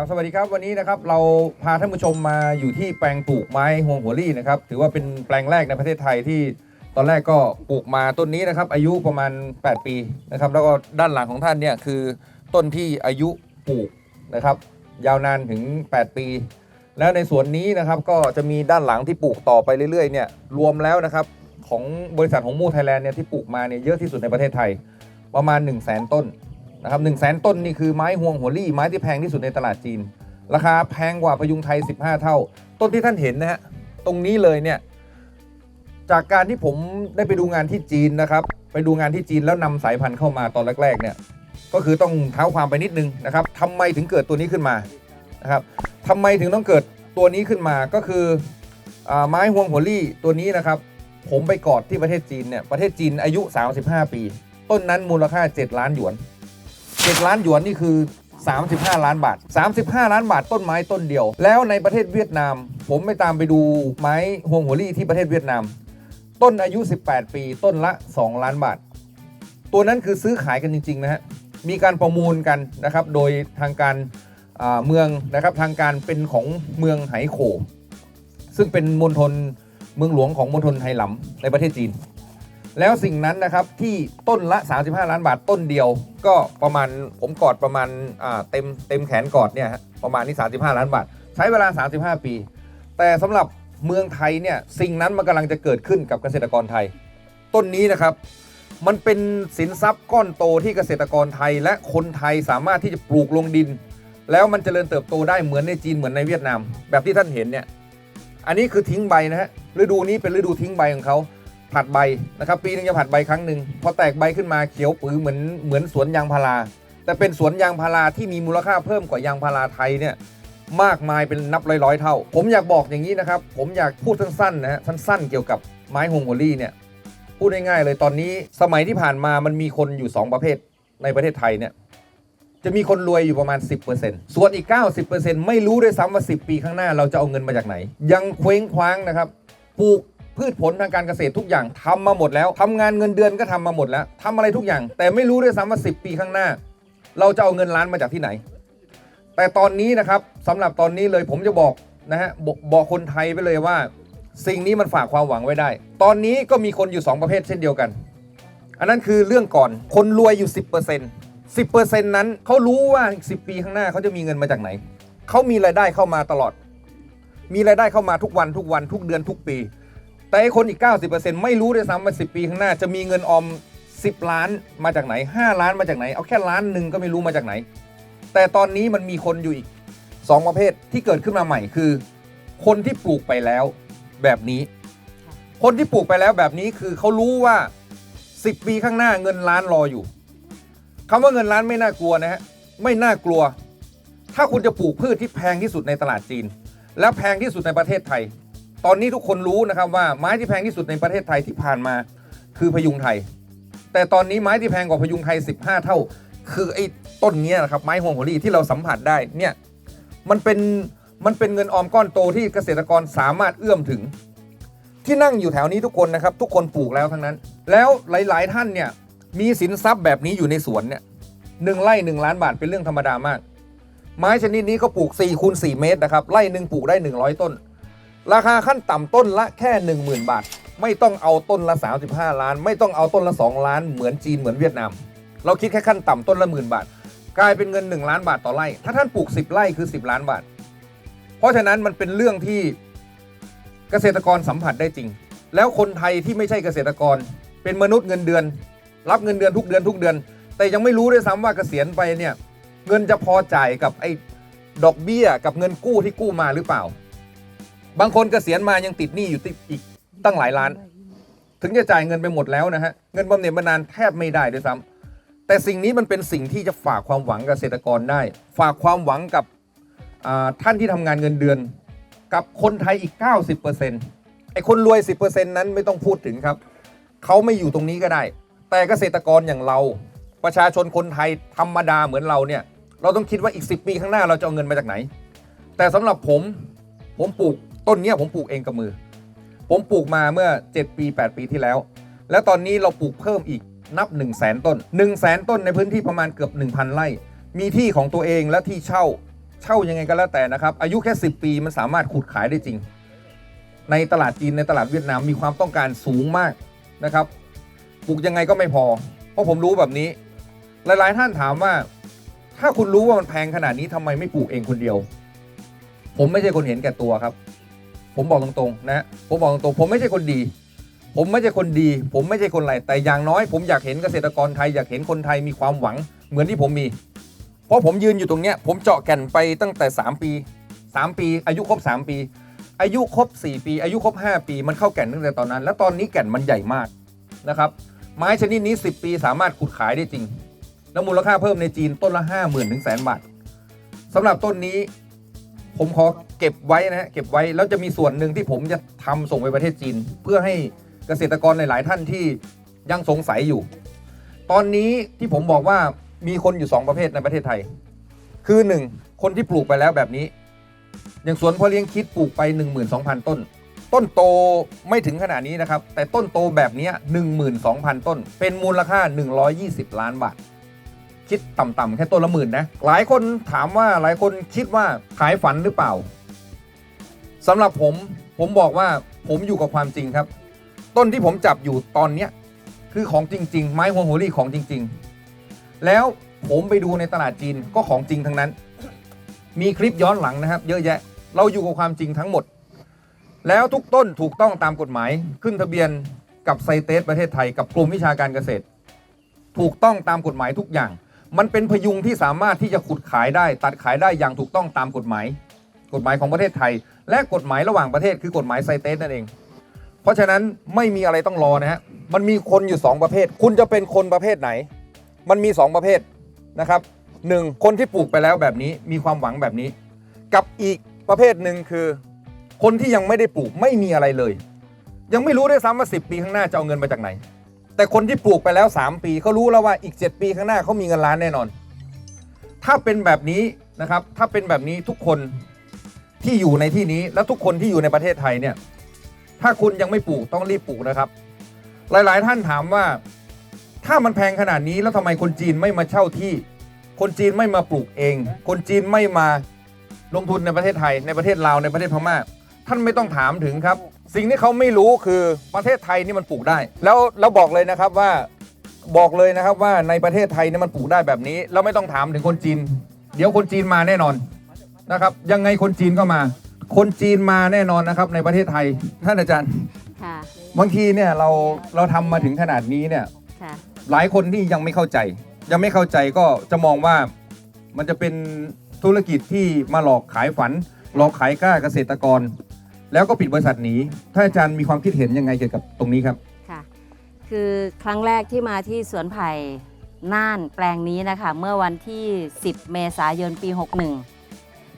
ครับสวัสดีครับวันนี้นะครับเราพาท่านผู้ชมมาอยู่ที่แปลงปลูกไม้ฮวงหัวลี่นะครับถือว่าเป็นแปลงแรกในประเทศไทยที่ตอนแรกก็ปลูกมาต้นนี้นะครับอายุประมาณ 8 ปีนะครับแล้วก็ด้านหลังของท่านเนี่ยคือต้นที่อายุปลูกนะครับยาวนานถึง 8 ปี แล้วในสวนนี้นะครับก็จะมีด้านหลังที่ปลูกต่อไปเรื่อยๆเนี่ยรวมแล้วนะครับของบริษัทของมูไทยแลนด์เนี่ยที่ปลูกมาเนี่ยเยอะที่สุดในประเทศไทยประมาณ 1 0 0 0 0แสนต้น นะครับหนึ่งแสนต้นนี่คือไม้ห่วงหัวลี่ไม้ที่แพงที่สุดในตลาดจีน ราคาแพงกว่าพยุงไทย 15 เท่า ต้นที่ท่านเห็นนะฮะตรงนี้เลยเนี่ยจากการที่ผมได้ไปดูงานที่จีนนะครับ ไปดูงานที่จีนแล้วนำสายพันธุ์เข้ามาตอนแรกๆเนี่ยก็คือต้องเท้าความไปนิดนึงนะครับทำไมถึงเกิดตัวนี้ขึ้นมานะครับทำไมถึงต้องเกิดตัวนี้ขึ้นมาก็คืออไม้ห่วงหัวลี่ตัวนี้นะครับ ผมไปกอดที่ประเทศจีนเนี่ยประเทศจีนอายุ 35 ปี ต้นนั้นมูลค่า 7 ล้านหยวน 7ล้านหยวนนี่คือ 35 ล้านบาท 35 ล้านบาทต้นไม้ต้นเดียว แล้วในประเทศเวียดนาม ผมไปตามไปดูไม้ฮวงหัวลี่ที่ประเทศเวียดนาม ต้นอายุ 18 ปีต้นละ 2 ล้านบาท ตัวนั้นคือซื้อขายกันจริง ๆ นะฮะ มีการประมูลกันนะครับ โดยทางการเมืองนะครับทางการเป็นของเมืองไหโขซึ่งเป็นมณฑลเมืองหลวงของมณฑลไหหลำในประเทศจีน แล้วสิ่งนั้นนะครับที่ต้นละ 35 ล้านบาทต้นเดียว ก็ประมาณผมกอดประมาณเต็มเต็มแขนกอดเนี่ยประมาณนี้35 ล้านบาท ใช้เวลา 35 ปี แต่สำหรับเมืองไทยเนี่ยสิ่งนั้นมันกำลังจะเกิดขึ้นกับเกษตรกรไทย ต้นนี้นะครับ มันเป็นสินทรัพย์ก้อนโตที่เกษตรกรไทย และคนไทยสามารถที่จะปลูกลงดิน แล้วมันจเจริญเติบโตได้เหมือนในจีนเหมือนในเวียดนาม แบบที่ท่านเห็นเนี่ยอันนี้คือทิ้งใบนะฮะฤดูนี้เป็นฤดูทิ้งใบของเขา ผัดใบนะครับ ปีหนึงจะผัดใบครั้งหนึ่งพอแตกใบขึ้นมาเขียวปือเหมือนเหมือนสวนยางพารา แต่เป็นสวนยางพาราที่มีมูลค่าเพิ่มกว่ายางพาราไทยเนี่ยมากมายเป็นนับร้อยๆเท่า ผมอยากบอกอย่างนี้นะครับ ผมอยากพูดสั้นๆนะฮะสั้นๆ เกี่ยวกับไม้ฮงโกลี่เนี่ยพูดง่ายๆเลยตอนนี้สมัยที่ผ่านมามันมีคนอยู่ 2 ประเภทในประเทศไทยเนี่ยจะมีคนรวยอยู่ประมาณ 10%ส่วนอีก 90%ไม่รู้ด้วยซ้ำว่า 10 ปีข้างหน้าเราจะเอาเงินมาจากไหน ยังเคว้งคว้างนะครับปลูก พืชผลทางการเกษตรทุกอย่างทำมาหมดแล้วทำงานเงินเดือนก็ทำมาหมดแล้วทำอะไรทุกอย่าง แต่ไม่รู้ด้วยซ้ำว่า10ปีข้างหน้า เราจะเอาเงินล้านมาจากที่ไหน แต่ตอนนี้นะครับสำหรับตอนนี้เลยผมจะบอกนะฮะบอกบอกคนไทยไปเลยว่า สิ่งนี้มันฝากความหวังไว้ได้ ตอนนี้ก็มีคนอยู่ 2 ประเภทเช่นเดียวกัน อันนั้นคือเรื่องก่อนคนรวยอยู่ 10% 10%นั้นเขารู้ว่าอีก10 ปีข้างหน้าเขาจะมีเงินมาจากไหน เขามีรายได้เข้ามาตลอด มีรายได้เข้ามาทุกวันทุกวันทุกเดือนทุกปี แต่ไอ้คนอีก 90%ไม่รู้ด้วยซ้ำว่า10 ปีข้างหน้าจะมีเงินออม 10 ล้านมาจากไหน 5 ล้านมาจากไหน เอาแค่ล้านหนึ่งก็ไม่รู้มาจากไหน แต่ตอนนี้มันมีคนอยู่อีก 2 ประเภทที่เกิดขึ้นมาใหม่คือ คนที่ปลูกไปแล้วแบบนี้ คนที่ปลูกไปแล้วแบบนี้คือเขารู้ว่า 10 ปีข้างหน้าเงินล้านรออยู่คำว่าเงินล้านไม่น่ากลัวนะฮะไม่น่ากลัว ถ้าคุณจะปลูกพืชที่แพงที่สุดในตลาดจีน และแพงที่สุดในประเทศไทย ตอนนี้ทุกคนรู้นะครับว่าไม้ที่แพงที่สุดในประเทศไทยที่ผ่านมาคือพยุงไทย แต่ตอนนี้ไม้ที่แพงกว่าพยุงไทย 15 เท่า คือไอ้ต้นเนี้ยนะครับไม้ฮวงโหรี่ที่เราสัมผัสได้เนี่ยมันเป็นมันเป็นเงินออมก้อนโตที่เกษตรกรสามารถเอื้อมถึง ที่นั่งอยู่แถวนี้ทุกคนนะครับ ทุกคนปลูกแล้วทั้งนั้น แล้วหลาย ๆ ท่านเนี่ยมีสินทรัพย์แบบนี้อยู่ในสวนเนี่ยหนึ่งไร่หนึ่งล้านบาทเป็นเรื่องธรรมดามาก ไม้ชนิดนี้ก็ปลูก4คูณ4เมตรนะครับไร่หนึ่งปลูกได้ 100 ต้น ราคาขั้นต่ำต้นละแค่ 10,000 บาท ไม่ต้องเอาต้นละ 35 ล้าน ไม่ต้องเอาต้นละ 2 ล้าน เหมือนจีนเหมือนเวียดนาม เราคิดแค่ขั้นต่ำต้นละหมื่นบาท กลายเป็นเงิน 1 ล้านบาทต่อไร่ ถ้าท่านปลูก 10 ไร่คือ 10 ล้านบาท เพราะฉะนั้นมันเป็นเรื่องที่เกษตรกรสัมผัสได้จริง แล้วคนไทยที่ไม่ใช่เกษตรกร เป็นมนุษย์เงินเดือน รับเงินเดือนทุกเดือนทุกเดือน แต่ยังไม่รู้ด้วยซ้ำว่าเกษียณไปเนี่ยเงินจะพอจ่ายกับไอ้ดอกเบี้ยกับเงินกู้ที่กู้มาหรือเปล่า บางคนเกษียณมายังติดหนี้อยู่ติดอีกตั้งหลายล้าน ถึงจะจ่ายเงินไปหมดแล้วนะฮะ เงินบำเหน็จบำนาญแทบไม่ได้ด้วยซ้ำแต่สิ่งนี้มันเป็นสิ่งที่จะฝากความหวังกับเกษตรกรได้ ฝากความหวังกับท่านที่ทำงานเงินเดือน กับคนไทยอีก 90%ไอ้คนรวย 10%นั้นไม่ต้องพูดถึงครับ เขาไม่อยู่ตรงนี้ก็ได้ แต่เกษตรกรอย่างเรา ประชาชนคนไทยธรรมดาเหมือนเราเนี่ย เราต้องคิดว่าอีก 10 ปีข้างหน้าเราจะเอาเงินมาจากไหน แต่สำหรับผมผมปลูก ต้นเนี้ยผมปลูกเองกับมือ ผมปลูกมาเมื่อ 7 ปี 8 ปีที่แล้ว แล้วตอนนี้เราปลูกเพิ่มอีกนับ 1 0 0 0 0แต้น 1 0 0 0 0 0 ต้นในพื้นที่ประมาณเกือบ 1,000 ไร่ มีที่ของตัวเองและที่เช่า เช่ายังไงก็แล้วแต่นะครับ อายุแค่ 10 ปีมันสามารถขุดขายได้จริง ในตลาดจีนในตลาดเวียดนามมีความต้องการสูงมากนะครับ ปลูกยังไงก็ไม่พอ เพราะผมรู้แบบนี้ หลายๆท่านถามว่า ถ้าคุณรู้ว่ามันแพงขนาดนี้ทำไมไม่ปลูกเองคนเดียว ผมไม่ใช่คนเห็นแก่ตัวครับ ผมบอกตรงๆนะผมบอกตรงๆผมไม่ใช่คนดี ผมไม่ใช่คนดี ผมไม่ใช่คนไรแต่อย่างน้อย ผมอยากเห็นเกษตรกรไทยอยากเห็นคนไทยมีความหวังเหมือนที่ผมมี เพราะผมยืนอยู่ตรงเนี้ยผมเจาะแก่นไปตั้งแต่ 3 ปี 3 ปี อายุครบ 3 ปี อายุครบ 4 ปี อายุครบ 5 ปี มันเข้าแก่นตั้งแต่ตอนนั้น แล้วตอนนี้แก่นมันใหญ่มากนะครับไม้ชนิดนี้ 10 ปีสามารถขุดขายได้จริง แล้วมูลค่าเพิ่มในจีนต้นละ 5 0,000ถึงแสนบาทสำหรับต้นนี้ผมขอ เก็บไว้นะฮะเก็บไว้แล้วจะมีส่วนหนึ่งที่ผมจะทำส่งไปประเทศจีน เพื่อให้เกษตรกรหลาย ๆ ท่านที่ยังสงสัยอยู่ ตอนนี้ที่ผมบอกว่ามีคนอยู่ 2 ประเภทในประเทศไทย คือ 1 คนที่ปลูกไปแล้วแบบนี้ อย่างสวนพ่อเลี้ยงคิดปลูกไป 12,000 ต้น ต้นโตไม่ถึงขนาดนี้นะครับ แต่ต้นโตแบบนี้ 12,000 ต้น เป็นมูลค่า 120 ล้านบาท คิดต่ำๆแค่ต้นละหมื่นนะ หลายคนถามว่าหลายคนคิดว่าขายฝันหรือเปล่า สำหรับผมผมบอกว่าผมอยู่กับความจริงครับ ต้นที่ผมจับอยู่ตอนเนี้ยคือของจริง ๆ ไม้ฮวงโฮลี่ของจริง ๆ แล้วผมไปดูในตลาดจีนก็ของจริงทั้งนั้น มีคลิปย้อนหลังนะครับ เยอะแยะเราอยู่กับความจริงทั้งหมด แล้วทุกต้นถูกต้องตามกฎหมาย ขึ้นทะเบียนกับไซเตสประเทศไทย กับกรมวิชาการเกษตร ถูกต้องตามกฎหมายทุกอย่าง มันเป็นพยุงที่สามารถที่จะขุดขายได้ ตัดขายได้อย่างถูกต้องตามกฎหมาย กฎหมายของประเทศไทย และกฎหมายระหว่างประเทศคือกฎหมายไซเตสนั่นเอง เพราะฉะนั้นไม่มีอะไรต้องรอนะฮะมันมีคนอยู่ 2 ประเภท คุณจะเป็นคนประเภทไหน มันมี 2 ประเภทนะครับหนึ่งคนที่ปลูกไปแล้วแบบนี้มีความหวังแบบนี้ กับอีกประเภทหนึ่งคือ คนที่ยังไม่ได้ปลูกไม่มีอะไรเลย ยังไม่รู้ด้วยซ้ำว่า10ปีข้างหน้าจะเอาเงินมาจากไหน แต่คนที่ปลูกไปแล้ว 3 ปีเขารู้แล้วว่าอีก 7 ปีข้างหน้าเขามีเงินล้านแน่นอน ถ้าเป็นแบบนี้นะครับถ้าเป็นแบบนี้ทุกคน ที่อยู่ในที่นี้และทุกคนที่อยู่ในประเทศไทยเนี่ย ถ้าคุณยังไม่ปลูกต้องรีบปลูกนะครับ หลาย ๆ ท่านถามว่า ถ้ามันแพงขนาดนี้แล้วทำไมคนจีนไม่มาเช่าที่ คนจีนไม่มาปลูกเอง คนจีนไม่มาลงทุนในประเทศไทย ในประเทศลาวในประเทศพม่าท่านไม่ต้องถามถึงครับ สิ่งที่เขาไม่รู้คือประเทศไทยนี่มันปลูกได้ แล้วแล้วบอกเลยนะครับว่าบอกเลยนะครับว่าในประเทศไทยนี่มันปลูกได้แบบนี้แล้วไม่ต้องถามถึงคนจีน เดี๋ยวคนจีนมาแน่นอน นะครับยังไงคนจีนก็มา คนจีนมาแน่นอนนะครับในประเทศไทยท่านอาจารย์ค่ะบางทีเนี่ยเราเราทำมาถึงขนาดนี้เนี่ยค่ะหลายคนที่ยังไม่เข้าใจ ยังไม่เข้าใจก็จะมองว่ามันจะเป็นธุรกิจที่มาหลอกขายฝัน หลอกขายกล้าเกษตรกร แล้วก็ปิดบริษัทหนีท่านอาจารย์มีความคิดเห็นยังไงเกี่ยวกับตรงนี้ครับ ค่ะ คือครั้งแรกที่มาที่สวนไผ่น่านแปลงนี้นะคะ เมื่อวันที่ 10 เมษายนปี 61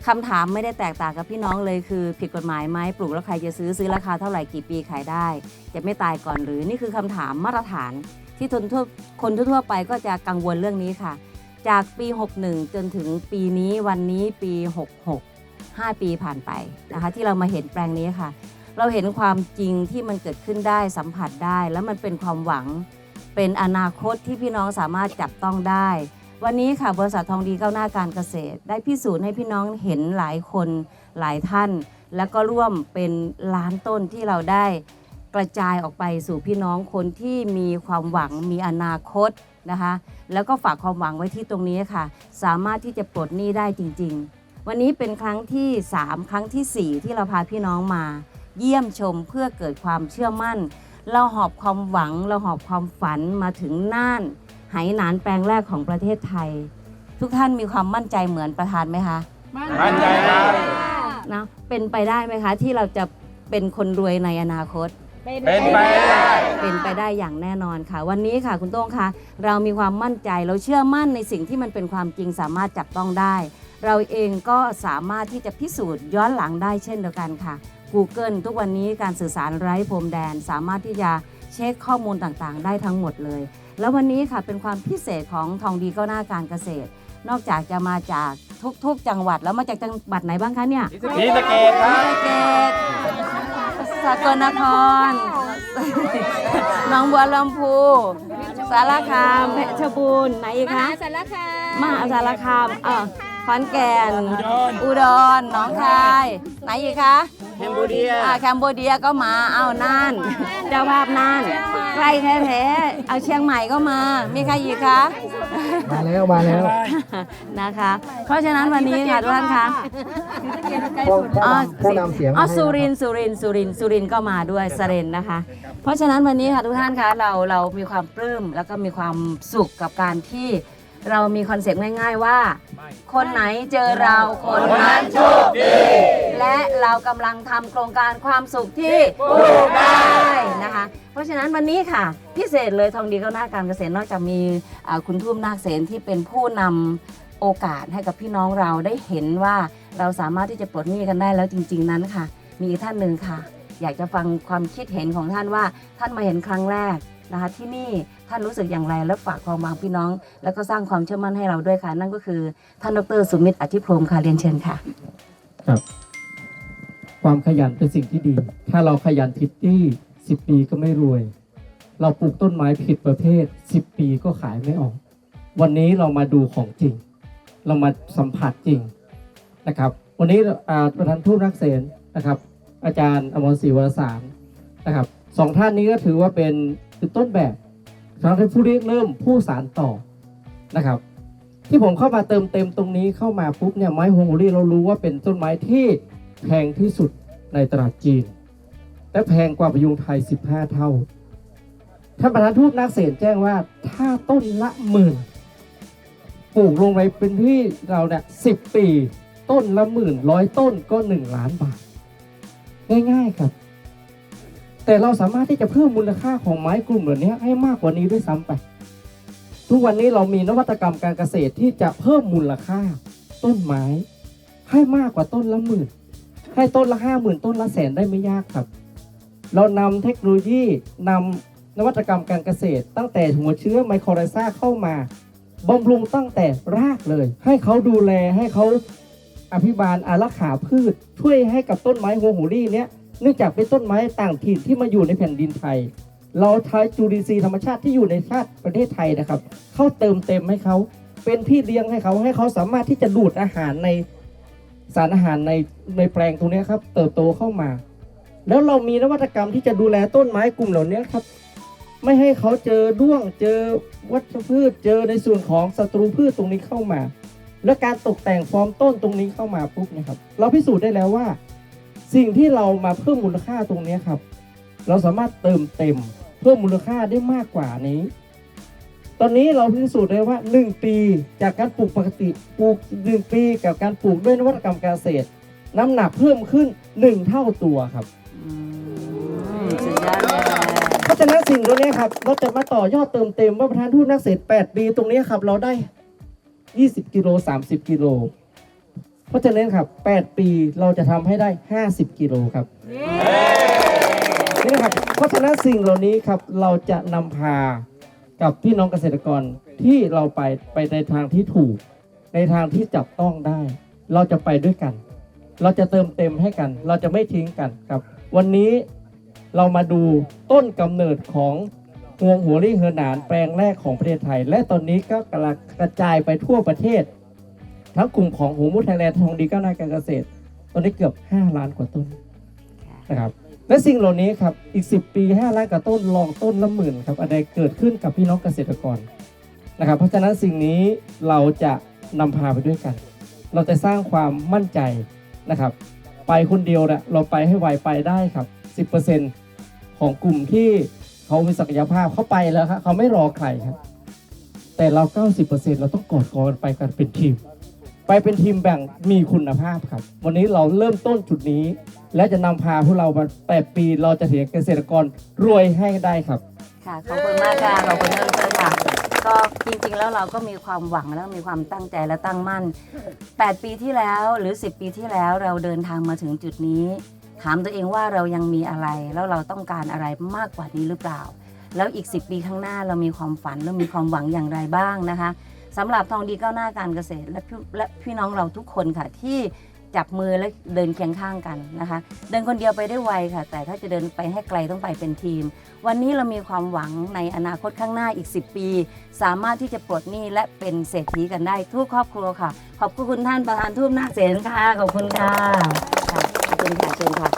คำถามไม่ได้แตกต่างกับพี่น้องเลยคือ ผิดกฎหมายไหมปลูกแล้วใครจะซื้อซื้อราคาเท่าไหร่กี่ปีขายได้ จะไม่ตายก่อนหรือนี่คือคำถามมาตรฐาน ที่ทนทั่วคนทั่วไปก็จะกังวลเรื่องนี้ค่ะ จากปี 61 จนถึงปีนี้วันนี้ปี 66 5 ปีผ่านไปนะคะ ที่เรามาเห็นแปลงนี้ค่ะ เราเห็นความจริงที่มันเกิดขึ้นได้สัมผัสได้ แล้วมันเป็นความหวัง เป็นอนาคตที่พี่น้องสามารถจับต้องได้ วันนี้ค่ะบริษัททองดีก้าวหน้าการเกษตร ได้พิสูจน์ให้พี่น้องเห็นหลายคนหลายท่าน แล้วก็ร่วมเป็นล้านต้นที่เราได้กระจายออกไปสู่พี่น้องคนที่มีความหวังมีอนาคตนะคะ แล้วก็ฝากความหวังไว้ที่ตรงนี้ค่ะ สามารถที่จะปลดหนี้ได้จริง ๆ วันนี้เป็นครั้งที่ 3 ครั้งทีสี่4 ที่เราพาพี่น้องมา เยี่ยมชมเพื่อเกิดความเชื่อมั่น เราหอบความหวังเราหอบความฝันมาถึงน่าน ไหหนานแปลงแรกของประเทศไทย ทุกท่านมีความมั่นใจเหมือนประธานไหมคะมั่นใจครับนะเป็นไปได้ไหมคะ ที่เราจะเป็นคนรวยในอนาคต เป็นไปได้ เป็นไปได้อย่างแน่นอนค่ะ วันนี้ค่ะคุณโต้งคะเรามีความมั่นใจเราเชื่อมั่นในสิ่งที่มันเป็นความจริงสามารถจับต้องได้ เราเองก็สามารถที่จะพิสูจน์ย้อนหลังได้เช่นเดียวกันค่ะ Google ทุกวันนี้การสื่อสารไร้พรมแดน สามารถที่จะเช็คข้อมูลต่างๆ ได้ทั้งหมดเลย แล้ววันนี้ค่ะเป็นความพิเศษของทองดีก้าวหน้าการเกษตร นอกจากจะมาจากทุกๆจังหวัดแล้วมาจากจังหวัดไหนบ้างคะเนี่ยศรีสะเกษครับศรีสะเกษสกลนครหนองบัวลำพูสารคามเพชรบูรณ์ไหนอีกมคะหาสารคามมหาสารคามเออขอนแก่น อุดรหนองคาย ไหนอีกคะแค มโบเดียอ่าแคมโบเดียก็มาเอาน่านเจ้าภาพน่านใกล้แท้ๆเอาเชียงใหม่ก็มา มีใครอีกคะ มาแล้วมาแล้วนะคะ เพราะฉะนั้นวันนี้ค่ะทุกท่านคะผู้อ๋อผู้นำเสียงอ๋อมาให้สุรินทร์สุรินทร์สุรินทร์สุรินทร์ก็มาด้วยสเรนนะคะ เพราะฉะนั้นวันนี้ค่ะทุกท่านคะเราเรามีความปลื้มแล้วก็มีความสุขกับการที่เรามีคอนเซ็ปต์ง่าย ๆ ว่า คนไหนเจอเราคนนั้นโชคดี และเรากำลังทำโครงการความสุขที่ปลูกได้นะคะ เพราะฉะนั้นวันนี้ค่ะ พิเศษเลยทองดีเข้าหน้าการเกษตรนอกจากมีอ่าคุณทุ่มนาคเสนที่เป็นผู้นำโอกาสให้กับพี่น้องเราได้เห็นว่าเราสามารถที่จะปลดหนี้กันได้แล้วจริง ๆ นั้นค่ะ มีอีกท่านหนึ่งค่ะ อยากจะฟังความคิดเห็นของท่านว่าท่านมาเห็นครั้งแรกนะคะที่นี่ท่านรู้สึกอย่างไรและฝากความหวังพี่น้อง แล้วก็สร้างความเชื่อมั่นให้เราด้วยค่ะ นั่นก็คือท่านดรสุมิตรอธิพรหมค่ะเรียนเชิญค่ะ ครับ ความขยันเป็นสิ่งที่ดี ถ้าเราขยันผิดที่สิบปีก็ไม่รวย เราปลูกต้นไม้ผิดประเภทสิบปีก็ขายไม่ออก วันนี้เรามาดูของจริง เรามาสัมผัสจริงนะครับ วันนี้ประธานทูตนักเสนนะครับ อาจารย์อมรศรีวรสารนะครับสองท่านนี้ก็ถือว่าเป็นเป็นต้นแบบสำหรับผู้เริเริ่มผู้สารต่อนะครับ ที่ผมเข้ามาเติมเต็มตรงนี้เข้ามาปุ๊บเนี่ยไม้ฮวงโอรี่เรารู้ว่าเป็นต้นไม้ที่ แพงที่สุดในตลาดจีน และแพงกว่าพยุงไทย 15 เท่า ท่านประธานทูตนักเศรษฐ์แจ้งว่าถ้าต้นละหมื่นปลูกลงไปเป็นที่เราเนี่ยสิบปี ต้นละหมื่นร้อยต้นก็หนึ่งล้านบาท ง่ายๆครับ แต่เราสามารถที่จะเพิ่มมูลค่าของไม้กลุ่มเหล่านี้ให้มากกว่านี้ด้วยซ้ำไป ทุกวันนี้เรามีนวัตกรรมการเกษตรที่จะเพิ่มมูลค่า ต้นไม้ ให้มากกว่าต้นละหมื่น ให้ต้นละห้าหมื่นต้นละแสนได้ไม่ยากครับ เรานำเทคโนโลยีนำนวัตกรรมการเกษตร ตั้งแต่หัวเชื้อไมโครไรซ่าเข้ามาบำรุงตั้งแต่รากเลย ให้เขาดูแลให้เขาอภิบาลอารักขาพืช ช่วยให้กับต้นไม้หัวหูรี่เนี้ยเนื่องจากเป็นต้นไม้ต่างถิ่นที่มาอยู่ในแผ่นดินไทย เราใช้จุลินทรีย์ธรรมชาติที่อยู่ในชาติประเทศไทยนะครับ เข้าเติมเต็มให้เขาเป็นที่เลี้ยงให้เขาให้เขาสามารถที่จะดูดอาหารใน สารอาหารในในแปลงตรงนี้ครับ เติบโตเข้ามา แล้วเรามีนวัตกรรมที่จะดูแลต้นไม้กลุ่มเหล่านี้ครับ ไม่ให้เขาเจอด้วงเจอวัชพืชเจอในส่วนของศัตรูพืชตรงนี้เข้ามา และการตกแต่งฟอร์มต้นตรงนี้เข้ามาปุ๊บนะครับ เราพิสูจน์ได้แล้วว่า สิ่งที่เรามาเพิ่มมูลค่าตรงนี้ครับ เราสามารถเติมเต็ม เพิ่มมูลค่าได้มากกว่านี้ ตอนนี้เราพิสูจน์ได้ว่า 1 ปีจากการปลูกปกติปลูก 1 ปีกับการปลูกด้วยนวัตกรรมการเกษตร น้ำหนักเพิ่มขึ้น 1 เท่าตัวครับอืมสุดยอดเลยเพราะฉะนั้นสิ่งตรงนี้ครับเราจะมาต่อยอดเติมเต็มว่าประธานทูตนักเกษตร 8 ปีตรงนี้ครับเราได้ 20 กิโล 30 กิโล เพราะฉะนั้นครับ 8 ปีเราจะทำให้ได้ 50 กิโลครับนี่ครับเพราะฉะนั้นสิ่งเหล่านี้ครับเราจะนำพา กับพี่น้องเกษตรกรที่เราไปไปในทางที่ถูก ในทางที่จับต้องได้ เราจะไปด้วยกัน เราจะเติมเต็มให้กัน เราจะไม่ทิ้งกันครับ วันนี้เรามาดูต้นกำเนิดของงวงหัวรี่เฮอหนานแปลงแรกของประเทศไทย และตอนนี้ก็กำลังกระจายไปทั่วประเทศ ทั้งกลุ่มของหูมุทไทยแลนด์ทองดีก้าวหน้าการเกษตร ตอนนี้เกือบ 5 ล้านกว่าต้นนะครับ และสิ่งเหล่านี้ครับอีก 10 ปี5ล้านกว่าต้นลองต้นละหมื่นครับอะไรเกิดขึ้นกับพี่น้องเกษตรกรนะครับ เพราะฉะนั้นสิ่งนี้เราจะนำพาไปด้วยกัน เราจะสร้างความมั่นใจนะครับ ไปคนเดียวนะเราไปให้ไวไปได้ครับ 10%ของกลุ่มที่เขามีศักยภาพเขาไปแล้วครับเขาไม่รอใครครับแต่เรา 90%เราต้องกอดคอกันไปกันเป็นทีม ไปเป็นทีมแบ่งมีคุณภาพครับ วันนี้เราเริ่มต้นจุดนี้ และจะนำพาพวกเรามา8ปีเราจะเห็นเกษตรกรรวยให้ได้ครับ ค่ะขอบคุณมากค่ะขอบคุณท่านดรค่ะ ก็จริงๆแล้วเราก็มีความหวังแล้วมีความตั้งใจและตั้งมั่น 8 ปีที่แล้วหรือ 10 ปีที่แล้วเราเดินทางมาถึงจุดนี้ ถามตัวเองว่าเรายังมีอะไร แล้วเราต้องการอะไรมากกว่านี้หรือเปล่า แล้วอีก 10 ปีข้างหน้าเรามีความฝันและมีความหวังอย่างไรบ้างนะคะ สำหรับทองดีก้าวหน้าการเกษตร และพี่และพี่น้องเราทุกคนค่ะที่จับมือแล้วเดินเคียงข้างกันนะคะ เดินคนเดียวไปได้ไวค่ะ แต่ถ้าจะเดินไปให้ไกลต้องไปเป็นทีม วันนี้เรามีความหวังในอนาคตข้างหน้าอีก 10 ปี สามารถที่จะปลดหนี้และเป็นเศรษฐีกันได้ทุกครอบครัวค่ะ ขอบคุณท่านประธานทูตนาคเสนค่ะขอบคุณค่ะค่ะขอบคุณค่ะเชิญค่ะ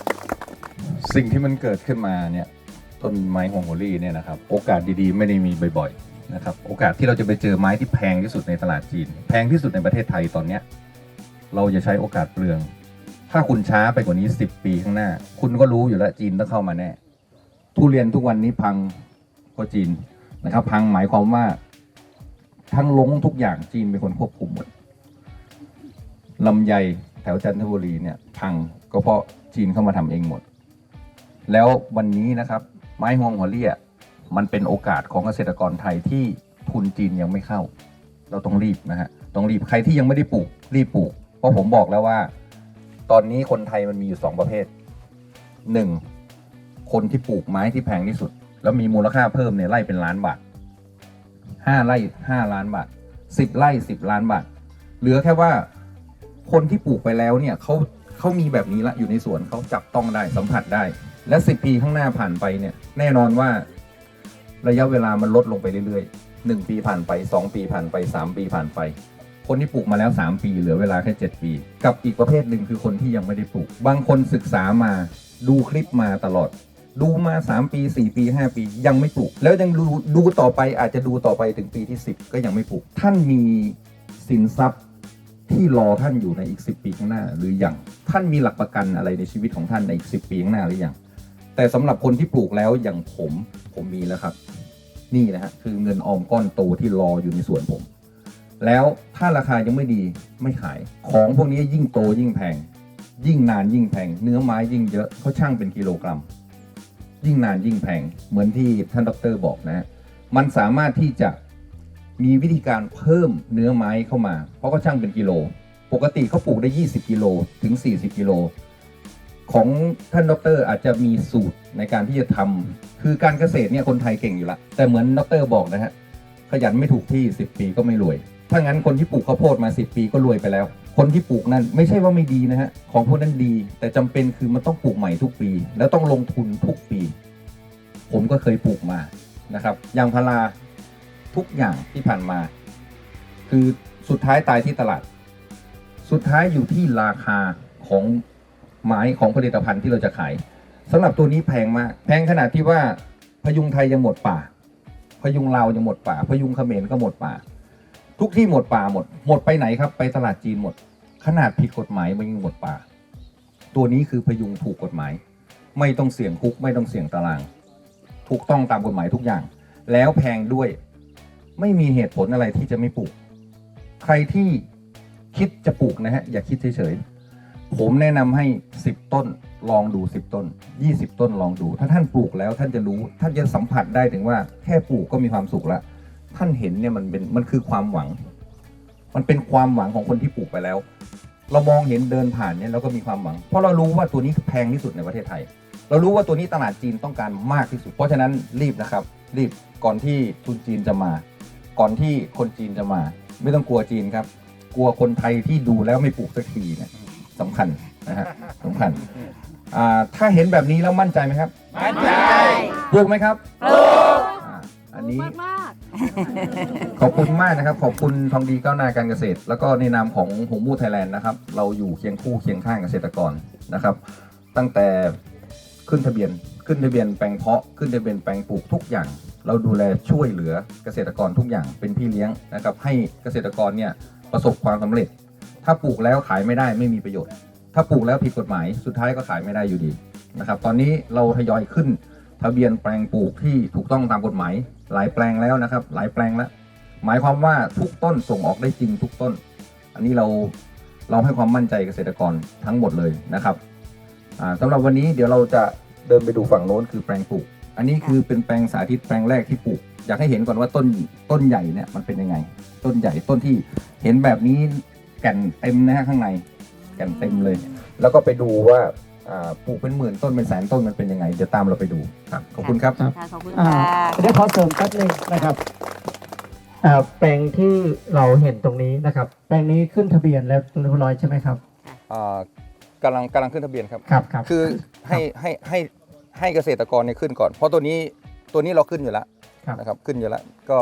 สิ่งที่มันเกิดขึ้นมาเนี่ยต้นไม้ฮวงโฮลี่เนี่ยนะครับโอกาสดีๆ ไม่ได้มีบ่อยๆ นะครับโอกาสที่เราจะไปเจอไม้ที่แพงที่สุดในตลาดจีน แพงที่สุดในประเทศไทยตอนเนี้ยเราจะใช้โอกาสเปลือง ถ้าคุณช้าไปกว่านี้ 10 ปีข้างหน้า คุณก็รู้อยู่แล้วจีนต้องเข้ามาแน่ ทุเรียนทุกวันนี้พังเพราะจีนนะครับ พังหมายความว่าทั้งลงทุกอย่างจีนเป็นคนควบคุมหมดลำไยแถวจันทบุรีเนี่ยพังก็เพราะจีนเข้ามาทำเองหมด แล้ววันนี้นะครับ ไม้ฮวงหัวเลี่ย มันเป็นโอกาสของเกษตรกรไทยที่ทุนจีนยังไม่เข้า เราต้องรีบนะฮะต้องรีบใครที่ยังไม่ได้ปลูกรีบปลูก เพราะผมบอกแล้วว่า ตอนนี้คนไทยมันมีอยู่สองประเภทหนึ่งคนที่ปลูกไม้ที่แพงที่สุด แล้วมีมูลค่าเพิ่มเนี่ยไร่เป็นล้านบาทห้าไร่ห้าล้านบาทสิบไร่สิบล้านบาทเหลือแค่ว่าคนที่ปลูกไปแล้วเนี่ยเขาเขามีแบบนี้ละอยู่ในสวนเขาจับต้องได้สัมผัสได้ และสิบปีข้างหน้าผ่านไปเนี่ยแน่นอนว่า ระยะเวลามันลดลงไปเรื่อยๆหนึ่งปีผ่านไปสองปีผ่านไปสามปีผ่านไป คนที่ปลูกมาแล้ว 3 ปี เหลือเวลาแค่ 7 ปี กับอีกประเภทหนึ่งคือคนที่ยังไม่ได้ปลูก บางคนศึกษามาดูคลิปมาตลอด ดูมา 3 ปี 4 ปี 5 ปี ยังไม่ปลูก แล้วยังดูดูต่อไปอาจจะดูต่อไปถึงปีที่ 10 ก็ยังไม่ปลูก ท่านมีสินทรัพย์ที่รอท่านอยู่ในอีก 10 ปีข้างหน้า หรือยังท่านมีหลักประกันอะไรในชีวิตของท่านในอีก 10 ปีข้างหน้าหรือยัง แต่สำหรับคนที่ปลูกแล้วอย่างผมผมมีแล้วครับ นี่นะฮะคือเงินออมก้อนโตที่รออยู่ในสวนผม แล้วถ้าราคายังไม่ดีไม่ขาย ของพวกนี้ยิ่งโตยิ่งแพง ยิ่งนานยิ่งแพง เนื้อไม้ยิ่งเยอะเขาช่างเป็นกิโลกรัม ยิ่งนานยิ่งแพง เหมือนที่ท่านดรบอกนะฮะมันสามารถที่จะมีวิธีการเพิ่มเนื้อไม้เข้ามา เพราะเขาช่างเป็นกิโล ปกติเขาปลูกได้ 20 กิโลถึง 40 กิโล ของท่านดรอาจจะมีสูตรในการที่จะทำคือการเกษตรเนี่ยคนไทยเก่งอยู่ละแต่เหมือนดรบอกนะฮะขยันไม่ถูกที่ 10 ปีก็ไม่รวย ถ้างั้นคนที่ปลูกข้าวโพดมา 10 ปีก็รวยไปแล้ว คนที่ปลูกนั้นไม่ใช่ว่าไม่ดีนะฮะของพวกนั้นดี แต่จำเป็นคือมันต้องปลูกใหม่ทุกปี แล้วต้องลงทุนทุกปี ผมก็เคยปลูกมานะครับยางพาราทุกอย่างที่ผ่านมา คือสุดท้ายตายที่ตลาด สุดท้ายอยู่ที่ราคาของ ไม้ของผลิตภัณฑ์ที่เราจะขายสำหรับตัวนี้แพงมาก แพงขนาดที่ว่าพยุงไทยยังหมดป่า พยุงลาวยังหมดป่า พยุงเขมรก็หมดป่า ทุกที่หมดป่าหมด หมดไปไหนครับ ไปตลาดจีนหมด ขนาดผิดกฎหมายมันยังหมดป่า ตัวนี้คือพยุงถูกกฎหมาย ไม่ต้องเสี่ยงคุกไม่ต้องเสี่ยงตาราง ถูกต้องตามกฎหมายทุกอย่าง แล้วแพงด้วย ไม่มีเหตุผลอะไรที่จะไม่ปลูก ใครที่คิดจะปลูกนะฮะอย่าคิดเฉยๆ ผมแนะนำให้ 10 ต้นลองดู 10 ต้น 20 ต้นลองดู ถ้าท่านปลูกแล้วท่านจะรู้ท่านจะสัมผัสได้ถึงว่าแค่ปลูกก็มีความสุขล้วท่านเห็นเนี่ยมันเป็นมันคือความหวัง มันเป็นความหวังของคนที่ปลูกไปแล้ว เรามองเห็นเดินผ่านเนี่ยเราก็มีความหวัง เพราะเรารู้ว่าตัวนี้แพงที่สุดในประเทศไทย เรารู้ว่าตัวนี้ตลาดจีนต้องการมากที่สุด เพราะฉะนั้นรีบนะครับ รีบก่อนที่ทุนจีนจะมา ก่อนที่คนจีนจะมา ไม่ต้องกลัวจีนครับ กลัวคนไทยที่ดูแล้วไม่ปลูกสักทีเนี่ย สำคัญนะฮะสำคัญอ่าถ้าเห็นแบบนี้แล้วมั่นใจไหมครับ มั่นใจปลูกไหมครับปลูกอ่าอันนี้มากขอบคุณมากนะครับ ขอบคุณทองดีก้าวหน้าการเกษตร แล้วก็ในนามของหงมูไทยแลนด์นะครับ เราอยู่เคียงคู่เคียงข้างเกษตรกรนะครับ ตั้งแต่ขึ้นทะเบียนขึ้นทะเบียนแปลงเพาะขึ้นทะเบียนแปลงปลูกทุกอย่าง เราดูแลช่วยเหลือเกษตรกรทุกอย่างเป็นพี่เลี้ยงนะครับ ให้เกษตรกรเนี่ยประสบความสำเร็จ ถ้าปลูกแล้วขายไม่ได้ไม่มีประโยชน์ ถ้าปลูกแล้วผิดกฎหมายสุดท้ายก็ขายไม่ได้อยู่ดีนะครับ ตอนนี้เราทยอยขึ้น ทะเบียนแปลงปลูกที่ถูกต้องตามกฎหมาย หลายแปลงแล้วนะครับ หลายแปลงแล้ว หมายความว่าทุกต้นส่งออกได้จริงทุกต้น อันนี้เราเราให้ความมั่นใจเกษตรกรทั้งหมดเลยนะครับอ่าสำหรับวันนี้เดี๋ยวเราจะเดินไปดูฝั่งโน้นคือแปลงปลูก อันนี้คือเป็นแปลงสาธิตแปลงแรกที่ปลูก อยากให้เห็นก่อนว่าต้นต้นใหญ่เนี่ยมันเป็นยังไง ต้นใหญ่ต้นที่เห็นแบบนี้ แก่นเต็มนะฮะข้างในแก่นเต็มเลย แล้วก็ไปดูว่าอ่าปลูกเป็นหมื่นต้นเป็นแสนต้นมันเป็นยังไงเดี๋ยวตามเราไปดูครับขอบคุณครับครับ ค่ะขอบคุณอ่าค่ะเดี๋ยวขอเสริมแป๊บหนึงนะครับอ่าแปลงที่เราเห็นตรงนี้นะครับ แปลงนี้ขึ้นทะเบียนแล้วเรียบร้อยใช่ไหมครับ อ่ากำลังกำลังขึ้นทะเบียนครับ ครับครับ คือให้ให้ให้ให้เกษตรกรเนี่ยขึ้นก่อน เพราะตัวนี้ตัวนี้เราขึ้นอยู่แล้ว ครับ นะครับขึ้นอยู่แล้วก็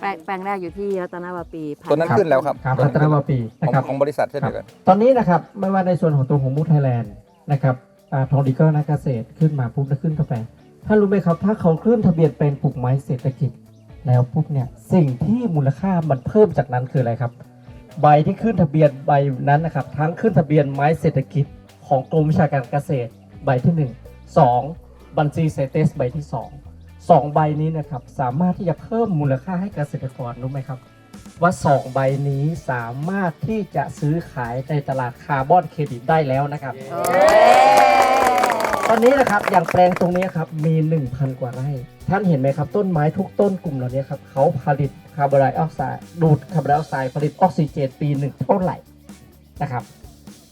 แปลงแปลงแรกอยู่ที่รัตนวาปีพัตัวนั้นครับขึ้นแล้วครับครับตัวพัฒนาวาปีขอนะงครับ ของบริษัทเช่นเดียวกัน ตอนนี้นะครับไม่ว่าในส่วนของตัวของมูไทยแลนด์นะครับอ่าทองดีก็นักเกษตรขึ้นมาปุ๊บแล้วขึ้นกาแฟถ้ารู้ไหมครับ ถ้าเขาขึ้นทะเบียนเป็นปลูกไม้เศรษฐกิจ แล้วปุ๊บเนี่ยสิ่งที่มูลค่ามันเพิ่มจากนั้นคืออะไรครับ ใบที่ขึ้นทะเบียนใบนั้นนะครับ ทั้งขึ้นทะเบียนไม้เศรษฐกิจของกรมวิชาการเกษตรใบที่1 2บัญชีเซเตสใบที่ 2 2ใบนี้นะครับสามารถที่จะเพิ่มมูลค่าให้เกษตรกรรู้ไหมครับ ว่า2ใบนี้สามารถที่จะซื้อขายในตลาดคาร์บอนเครดิตได้แล้วนะครับ ตอนนี้นะครับอย่างแปลงตรงนี้ครับมี 1,000 กว่าไร่ ท่านเห็นไหมครับ ต้นไม้ทุกต้นกลุ่มเหล่านี้ครับเขาผลิตคาร์บอนไดออกไซด์ดูดคาร์บอนไดออกไซด์ผลิตออกซิเจนปีหนึ่งเท่าไหร่นะครับ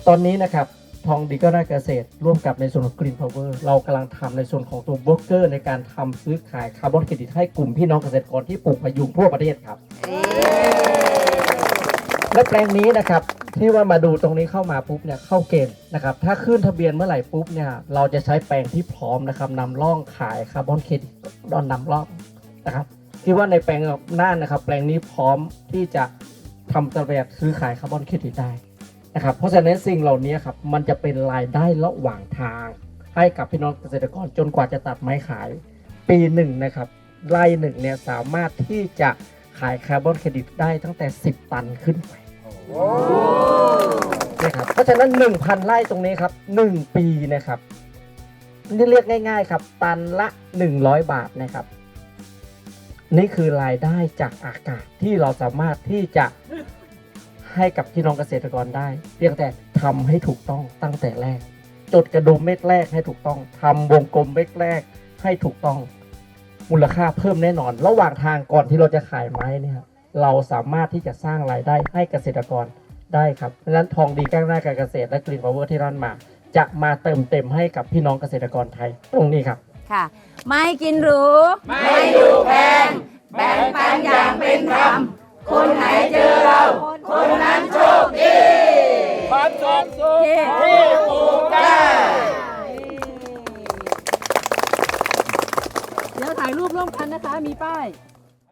ตอนนี้นะครับ ทองดีก็ได้เกษตร ร่วมกับในส่วนของ Green Power เรากำลังทำในส่วนของตัวโบรกเกอร์ ในการทำซื้อขายคาร์บอนเครดิตให้กลุ่มพี่น้องเกษตรกรที่ปลูกพยุงทั่วประเทศครับ และแปลงนี้นะครับที่ว่ามาดูตรงนี้เข้ามาปุ๊บเนี่ยเข้าเกณฑ์นะครับถ้าขึ้นทะเบียนเมื่อไหร่ปุ๊บเนี่ยเราจะใช้แปลงที่พร้อมนะครับนำร่องขายคาร์บอนเครดิตดอนนำร่องนะครับที่ว่าในแปลงหน้านะครับ แปลงนี้พร้อมที่จะทำตะแบบซื้อขายคาร์บอนเครดิตได้ นะครับเพราะฉะนั้นสิ่งเหล่านี้ครับมันจะเป็นรายได้ระหว่างทาง ให้กับพี่น้องเกษตรกรจนกว่าจะตัดไม้ขาย ปีหนึ่งนะครับไร่หนึ่งเนี่ยสามารถที่จะขายคาร์บอนเครดิตได้ตั้งแต่ 10 ตันขึ้นไปนะครับเพราะฉะนั้น 1,000 ไร่ตรงนี้ครับ 1 ปีนะครับนี่เรียกง่าย ๆ ครับ ตันละ 100 บาทนะครับ นี่คือรายได้จากอากาศที่เราสามารถที่จะ ให้กับพี่น้องเกษตรกรได้ เพียงแต่ทำให้ถูกต้องตั้งแต่แรก จดกระดุมเม็ดแรกให้ถูกต้องทำวงกลมเม็ดแรกให้ถูกต้อง มูลค่าเพิ่มแน่นอน ระหว่างทางก่อนที่เราจะขายไม้เนี่ยเราสามารถที่จะสร้างรายได้ให้เกษตรกรได้ครับเพราะฉะนั้นทองดีก้างหน้าการเกษตรและกรีนพาวเวอร์ที่ร้านมา จะมาเติมเต็มให้กับพี่น้องเกษตรกรไทยตรงนี้ครับค่ะ ไม่กินหรู ไม่ดูแพง แบ่งปันอย่างเป็นธรรม คนไหนเจอเรา คนนั้นโชคดีความสุขที่ปลูกได้ เดี๋ยวถ่ายรูปร่วมกันนะคะ มีป้าย